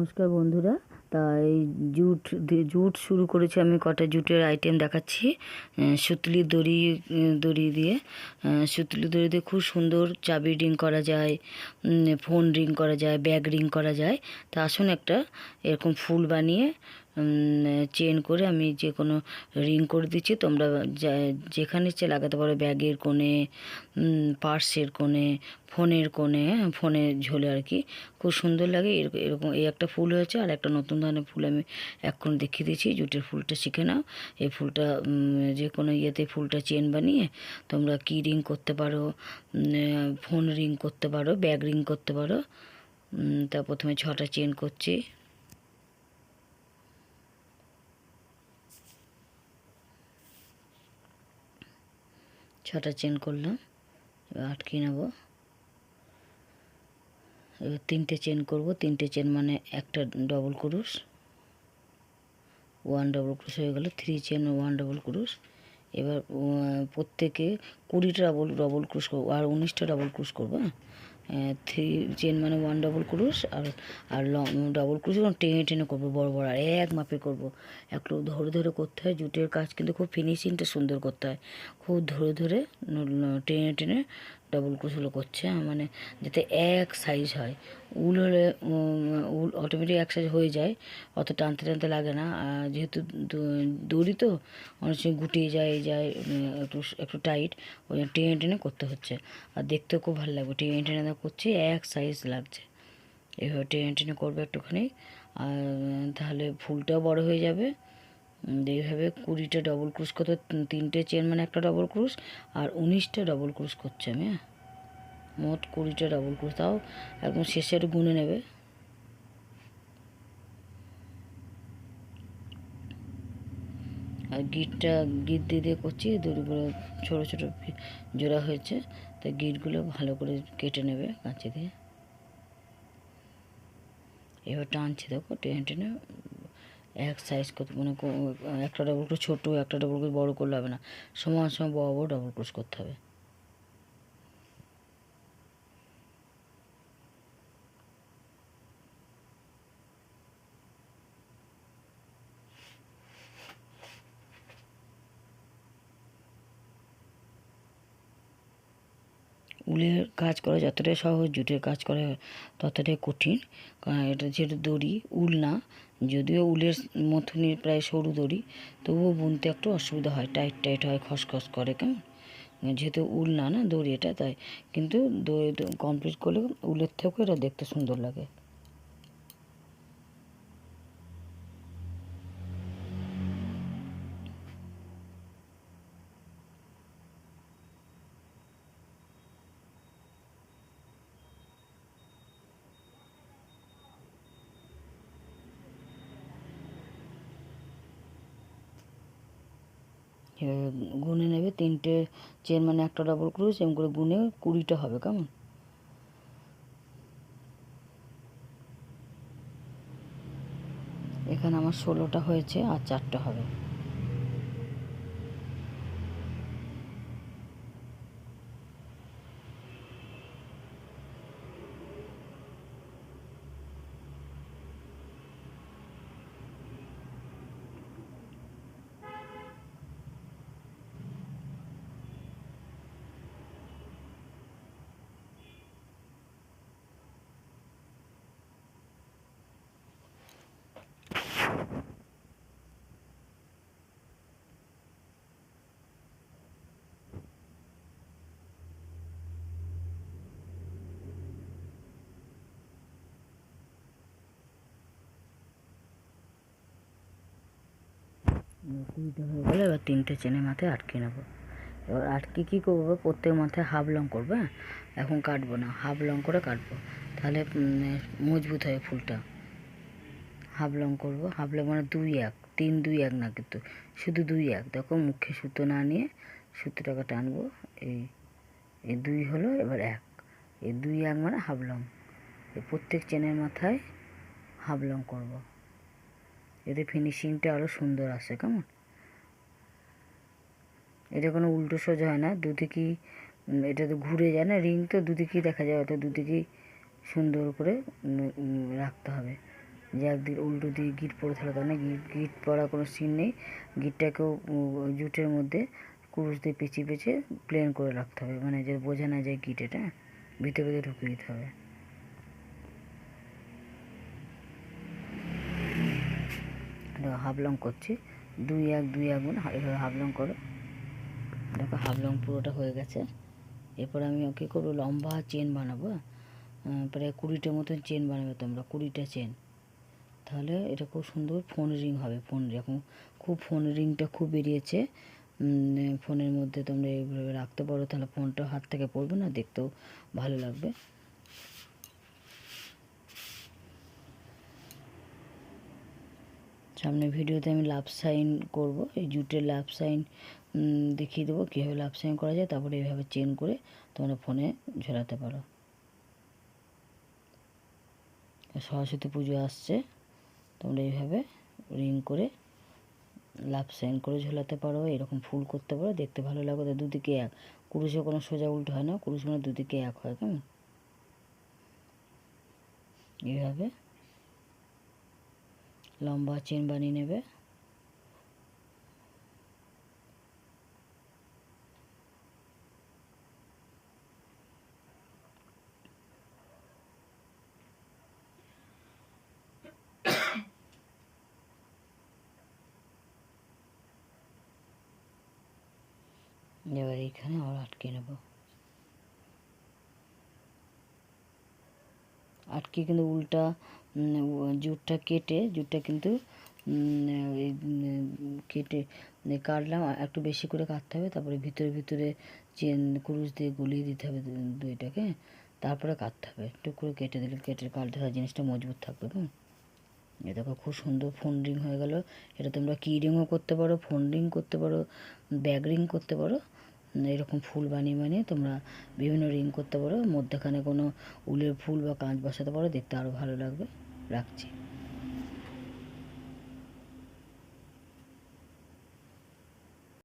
নমস্কার বন্ধুরা। তাই জুট জুট শুরু করেছি আমি কটা জুটের আইটেম দেখাচ্ছি। সুতলি দড়ি দড়ি দিয়ে। সুতলি দড়ি দিয়ে খুব সুন্দর চাবি রিং করা যায় ফোন রিং করা যায় ব্যাগ রিং করা যায়। তা আসুন একটা এরকম ফুল বানিয়ে চেন করে আমি যে কোনো রিং করে দিচ্ছি তোমরা যেখানে ইচ্ছে লাগাতে পারো ব্যাগের কোণে পার্সের কোণে ফোনের কোণে হ্যাঁ, ফোনে ঝোলে আর কি। খুব সুন্দর লাগে এরকম এরকম এই একটা ফুল হয়েছে আর একটা নতুন ধরনের ফুল আমি এখন দেখিয়ে দিচ্ছি জুটের ফুলটা শিখে নাও। এই ফুলটা যে কোনো ইয়েতে ফুলটা চেন বানিয়ে তোমরা কি রিং করতে পারো ফোন রিং করতে পারো ব্যাগ রিং করতে পারো। তা প্রথমে ছটা চেন করছি। ছটা চেন করলাম, এবার আটকে নেব। এবার তিনটে চেন করব, তিনটে চেন মানে একটা ডবল ক্রুশ ওয়ান ডবল ক্রুশ হয়ে গেল থ্রি চেন ওয়ান ডবল ক্রুশ এবার প্রত্যেকে কুড়িটা ডবল ডবল ক্রুশ করব, আর উনিশটা ডবল ক্রুশ করব হ্যাঁ? থ্রি চেন মানে ওয়ান ডবল ক্রুশ আর আর লং ডবল ক্রুশ এবং টেনে টেনে করব, বড় বড় আর এক মাপে করব। একটু ধরে ধরে করতে হয়, জুটের কাজ কিন্তু খুব ফিনিশিংটা সুন্দর করতে হয়। খুব ধরে ধরে টেনে টেনে ডবল ক্রুশগুলো করছে মানে যাতে এক সাইজ হয়। উল হলে উল অটোমেটিক এক সাইজ হয়ে যায় অত টানতে টানতে লাগে না। আর যেহেতু দড়ি তো, অনেক সময় গুটিয়ে যায় যায় একটু একটু টাইট ওই জন্য টেনে টেনে করতে হচ্ছে। আর দেখতেও খুব ভালো লাগবে, টেনে টেনে করছি, এক সাইজ লাগছে। এভাবে টেনে টেনে করবে একটুখানি, আর তাহলে ফুলটাও বড় হয়ে যাবে। এইভাবে কুড়িটা ডবল ক্রুশ করতে তিন- তিনটে চেন মানে একটা ডবল ক্রুশ আর উনিশটা ডবল ক্রুশ করছে আমি হ্যাঁ? মোট কুড়িটা ডবল ক্রুশ তাও একদম শেষে একটু গুনে নেবে। আর গিটটা গিট দিয়ে দিয়ে করছি দড়িগুলো ছোটো ছোটো জোড়া হয়েছে তাই গিটগুলো ভালো করে কেটে নেবে কাঁচি দিয়ে। এবার টানছি, দেখো, টেনে টেনে এক সাইজ করতে মানে একটা ডবল ক্রোশ ছোটো, একটা ডবল ক্রোশ বড় করলে হবে না। সমান সমান বড় বড় ডবল ক্রোশ করতে হবে। উলের কাজ করা যতটাই সহজ, জুটের কাজ করা ততটাই কঠিন। এটা যেহেতু দড়ি, উল না, যদিও উলের মতনই প্রায় সরু দড়ি, তবুও বুনতে একটু অসুবিধা হয়, টাইট টাইট হয়, খসখস করে, কেমন? যেহেতু উল না না, দড়ি এটা, তাই। কিন্তু কমপ্লিট করলে উলের থেকেও এটা দেখতে সুন্দর লাগে। গুনে নেবে তিনটে চেন মানে একটা ডবল ক্রোচ এম করে গুনে কুড়িটা হবে, কেমন? এখানে আমার ষোলোটা হয়েছে আর চারটা হবে। কুড়িটা হয়ে গেলে এবার তিনটে চেনের মাথায় আটকে নেব। এবার আটকে কী করব? প্রত্যেক মাথায় হাফ লং করব হ্যাঁ? এখন কাটবো না, হাফ লং করে কাটবো। তাহলে মজবুত হয় ফুলটা। হাফ লং করব, হাফ লং মানে দুই এক, তিন দুই এক না কিন্তু, শুধু দুই এক। দেখো, মুখে সুতো না নিয়ে সুতোটাকে টানবো, এই এই দুই হলো এবার এক। এই দুই এক মানে হাফ লং। এই প্রত্যেক চেনের মাথায় হাফ লং করব। এতে ফিনিশিংটা আরও সুন্দর আসে, কেমন? এটা কোনো উল্টো সোজা হয় না, দুদিকেই এটা তো ঘুরে যায় না রিং তো দুদিকেই দেখা যায় অর্থাৎ দুদিকেই সুন্দর করে রাখতে হবে। যে একদিন উল্টো দিয়ে গিট পড়ে থাকার কারণে গিট গিট পড়ার কোনো সিন নেই। গিটটাকেও জুটের মধ্যে কুরুশ দিয়ে পেঁচিয়ে পেঁচিয়ে প্লেন করে রাখতে হবে মানে যে বোঝা না যায় গিট এটা ভিতরে ভিতরে ঢুকিয়ে দিতে হবে। দেখো হাফ লং করছি। দুই এক দুই এক গুণ এভাবে হাফ লং করো। দেখো হাফ লং পুরোটা হয়ে গেছে। এরপর আমি ওকে করব? লম্বা চেন বানাবো আহ, প্রায় কুড়িটার মতন চেন বানাবে তোমরা কুড়িটা চেন। তাহলে এটা খুব সুন্দর ফোন রিং হবে ফোন এখন খুব ফোন রিংটা খুব বেরিয়েছে। ফোনের মধ্যে তোমরা এইভাবে রাখতে পারো তাহলে ফোনটা হাত থেকে পড়বে না দেখতেও ভালো লাগবে। সামনে ভিডিওতে আমি লাভ সাইন করব। এই জুটের লাভ সাইন দেখিয়ে দেবো কীভাবে লাভ সাইন করা যায়, তারপরে এইভাবে চেন করে তোমরা ফোনে ঝোলাতে পারো। সরস্বতী পুজো আসছে, তোমরা এইভাবে রিং করে লাভ সাইন করে ঝোলাতে পারো, এরকম ফুল করতে পারো, দেখতে ভালো লাগবে। তো দুদিকে এক কুরুশে কোনো সোজা উল্টো হয় না, কুরুশ মানে দুদিকে এক হয়, কেমন? এইভাবে লম্বা চেন বানিয়ে নেবে। এবার এইখানে আবার আটকে নেব। আটকে কিন্তু উল্টা জুটটা কেটে, জুটটা কিন্তু কেটে কাটলাম। একটু বেশি করে কাটতে হবে, তারপরে ভিতরে ভিতরে চেন, কুরুশ দিয়ে গলিয়ে দিতে হবে দুইটাকে তারপরে কাটতে হবে। একটু করে কেটে দিলে, কেটে কাটতে হয় জিনিসটা মজবুত থাকবে কেমন এ দেখো, খুব সুন্দর ফোন রিং হয়ে গেল। এটা তোমরা কি রিংও করতে পারো ফোন রিং করতে পারো ব্যাগ রিং করতে পারো। এরকম ফুল বানিয়ে বানিয়ে তোমরা বিভিন্ন রিং করতে পারো। মধ্যেখানে কোনো উলের ফুল বা কাঁচ বসাতে পারো, দেখতে আরও ভালো লাগবে। রাখছি।